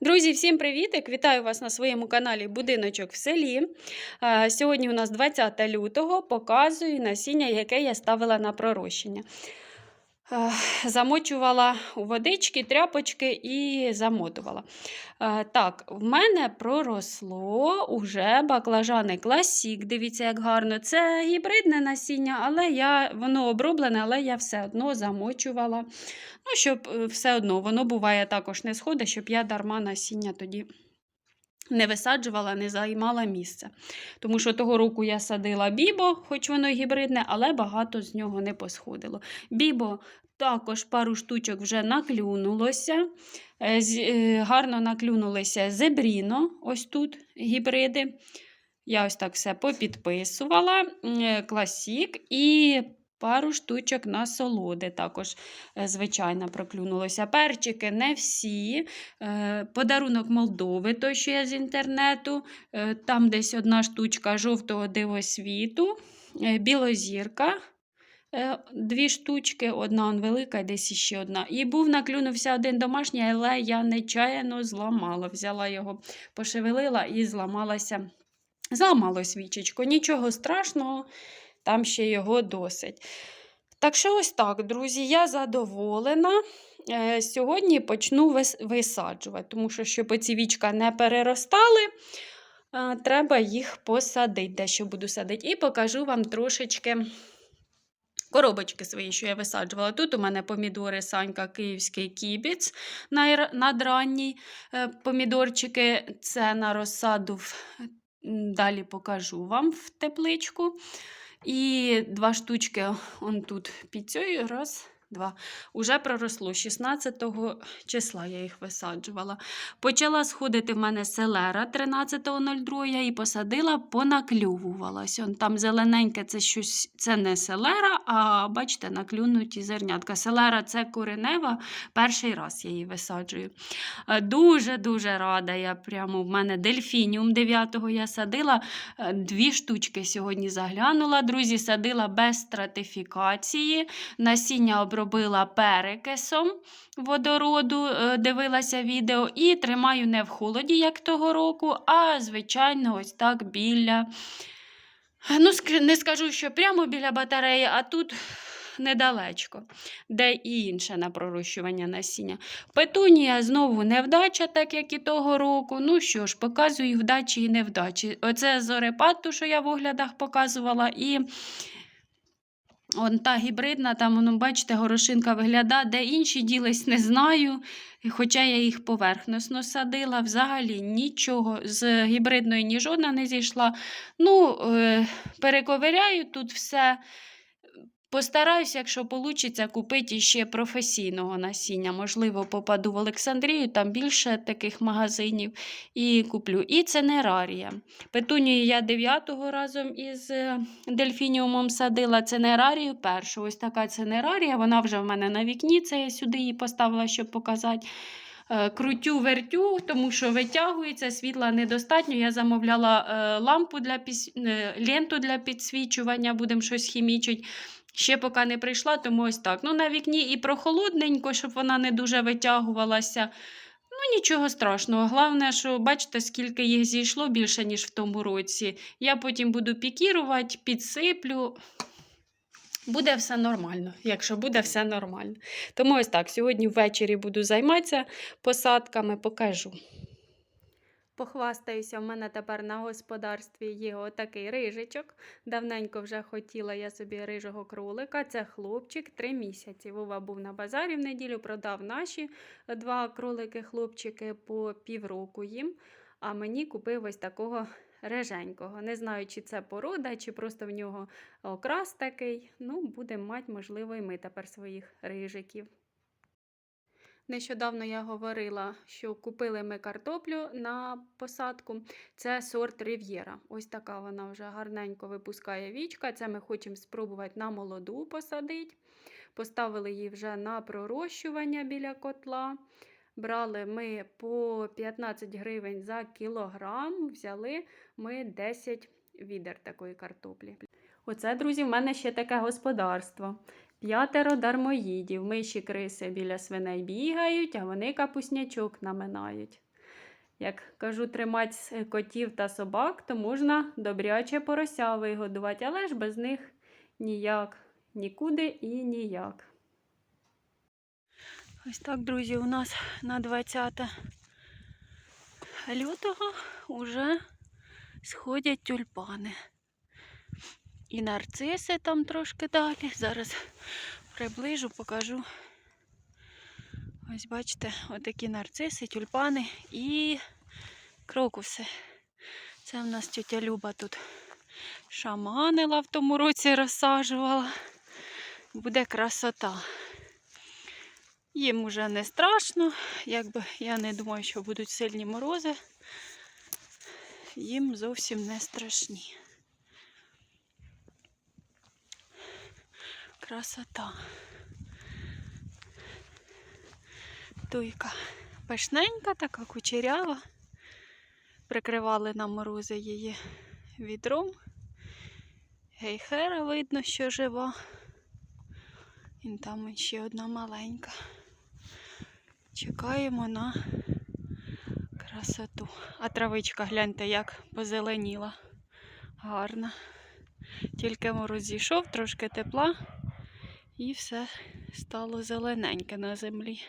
Друзі, всім привітик! Вітаю вас на своєму каналі Будиночок в селі. Сьогодні у нас 20 лютого показую насіння, яке я ставила на пророщення. Замочувала у водички, тряпочки і замотувала. Е, Так, в мене проросло уже баклажани класік. Дивіться, як гарно. Це гібридне насіння, але я, воно оброблене, але я все одно замочувала. Ну, щоб е, все одно воно буває також не сходить, щоб я дарма насіння тоді не висаджувала, не займала місце. Тому що того року я садила бібо, хоч воно гібридне, але багато з нього не посходило. Бібо також пару штучок вже наклюнулося. Е, е, Гарно наклюнулися зебріно, ось тут гібриди. Я ось так все попідписувала. Е, Класік і пару штучок насолоди також, е, звичайно, проклюнулося. Перчики не всі. Е, Подарунок Молдови, той, що я з інтернету. Е, Там десь одна штучка жовтого дивосвіту, білозірка. Дві штучки, одна он велика, десь іще одна. І був наклюнувся один домашній, але я нечаянно зламала. Взяла його, пошевелила і зламалася. Зламало свічечко. Нічого страшного, там ще його досить. Так що ось так, друзі, я задоволена. Е, Сьогодні почну висаджувати, тому що, щоб ці вічка не переростали, е, треба їх посадити, дещо буду садити. І покажу вам трошечки коробочки свої, що я висаджувала. Тут у мене помідори Санька Київський кібіц найр- надранній. Е, Помідорчики це на розсаду. Далі покажу вам в тепличку. І два штучки он тут під цією. Раз, два. Уже проросло 16 числа я їх висаджувала. Почала сходити в мене селера 13.02 я її посадила, понаклювувалась. Он там зелененьке це щось, це не селера, а бачите, наклюнуті зернятка. Селера це коренева. Перший раз я її висаджую. Дуже-дуже рада. Я прямо в мене дельфініум 9-го я садила. Е, Дві штучки сьогодні заглянула. Друзі, садила без стратифікації. Насіння обробила перекисом водороду, е, дивилася відео, і тримаю не в холоді, як того року, а звичайно, ось так біля. Ну, не скажу, що прямо біля батареї, а тут недалечко, де і інше на пророщування насіння. Петунія знову невдача, так як і того року. Ну що ж, показую вдачі і невдачі. Оце зорепад, ту, що я в оглядах показувала, і он та гібридна, там, воно, бачите, горошинка виглядає, де інші ділись, не знаю. Хоча я їх поверхносно садила, взагалі нічого з гібридної ні жодна не зійшла. Ну, е, перековиряю тут все. Постараюся, якщо вийде, купити ще професійного насіння. Можливо, попаду в Олександрію, там більше таких магазинів і куплю. І ценерарія. Петунію я 9-го разом із е, дельфініумом садила ценерарію першу. Ось така ценерарія, вона вже в мене на вікні, це я сюди її поставила, щоб показати. Е, Крутю вертю, тому що витягується, світла недостатньо. Я замовляла е, лампу для піс... ленту для підсвічування, будемо щось хімічити. Ще поки не прийшла, тому ось так. Ну, на вікні і прохолодненько, щоб вона не дуже витягувалася. Ну, нічого страшного. Головне, що бачите, скільки їх зійшло більше, ніж в тому році. Я потім буду пікірувати, підсиплю. Буде все нормально, якщо буде все нормально. Тому ось так, сьогодні ввечері буду займатися посадками, покажу. Похвастаюся, в мене тепер на господарстві є отакий рижичок. Давненько вже хотіла я собі рижого кролика. Це хлопчик, три місяці. Вова був на базарі в неділю, продав наші два кролики-хлопчики по півроку їм. А мені купив ось такого риженького. Не знаю, чи це порода, чи просто в нього окрас такий. Ну, будемо мати, можливо, і ми тепер своїх рижиків. Нещодавно я говорила, що купили ми картоплю на посадку. Це сорт Рив'єра. Ось така вона вже гарненько випускає вічка. Це ми хочемо спробувати на молоду посадити. Поставили її вже на пророщування біля котла. Брали ми по 15 гривень за кілограм, взяли ми 10 відер такої картоплі. Оце, друзі, в мене ще таке господарство. П'ятеро дармоїдів. Миші криси біля свиней бігають, а вони капуснячок наминають. як кажу, тримати котів та собак, то можна добряче порося вигодувати, але ж без них ніяк, нікуди і ніяк. Ось так, друзі, у нас на 20 лютого вже сходять тюльпани. І нарциси там трошки далі. Зараз приближу, покажу. Ось бачите, отакі нарциси, тюльпани і крокуси. Це в нас тетя Люба тут шаманила в тому році розсаджувала. Буде красота. Їм уже не страшно, якби я не думаю, що будуть сильні морози. Їм зовсім не страшні. Красота. Туйка пишненька, така кучерява. Прикривали на морози її відром. Гейхера видно, що жива. І там ще одна маленька. Чекаємо на красоту. А травичка, гляньте, як позеленіла. Гарна. Тільки мороз зійшов, трошки тепла, і все стало зелененьке на землі.